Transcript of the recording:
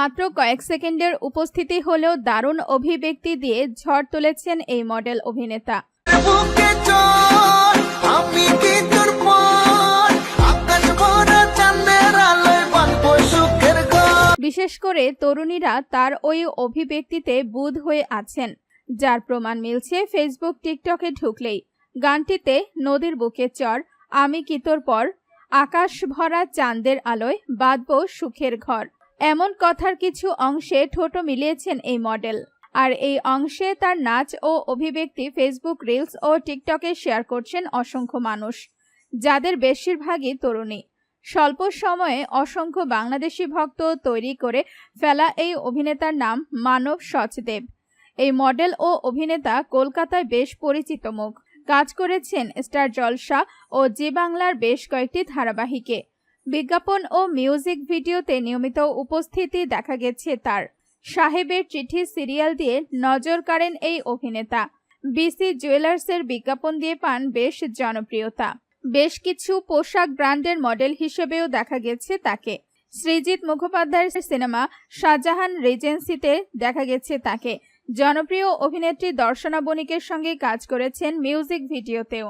মাত্র কয়েক সেকেন্ডের উপস্থিতি হলেও দারুণ অভিব্যক্তি দিয়ে ঝড় তুলেছেন এই মডেল অভিনেতা। বিশেষ করে তরুণীরা তার ওই অভিব্যক্তিতে বুধ হয়ে আছেন যার প্রমাণ মিলছে ফেসবুক টিকটকে ঢুকলেই। গানটিতে নদীর বুকে চর আমি কি তোর পর আকাশ ভরা চাঁদের আলোয় বাঁধব সুখের ঘর। এমন কথার কিছু অংশে ঠোঁটো মিলিয়েছেন এই মডেল। আর এই অংশে তার নাচ ও অভিব্যক্তি ফেসবুক রিলস ও টিকটকে শেয়ার করছেন অসংখ্য মানুষ, যাদের বেশিরভাগই তরুণী। স্বল্প সময়ে অসংখ্য বাংলাদেশি ভক্ত তৈরি করে ফেলা এই অভিনেতার নাম মানব সচদেব। এই মডেল ও অভিনেতা কলকাতায় বেশ পরিচিত মুখ। কাজ করেছেন স্টার জলসা ও জি বাংলার বেশ কয়েকটি ধারাবাহিকে। বিজ্ঞাপন ও মিউজিক ভিডিওতে নিয়মিত উপস্থিতি দেখা গেছে তার। সাহেবের চিঠি, সিরিয়াল দিয়ে নজর কাড়েন এই অভিনেতা। বিসি জুয়েলার্সের বিজ্ঞাপন দিয়ে পান বেশ জনপ্রিয়তা। বেশ কিছু পোশাক ব্র্যান্ডের মডেল হিসেবেও দেখা গেছে তাকে। সৃজিত মুখোপাধ্যায়ের সিনেমা শাহজাহান রেজেন্সিতে দেখা গেছে তাকে। জনপ্রিয় অভিনেত্রী দর্শনা বণিকের সঙ্গে কাজ করেছেন মিউজিক ভিডিওতেও।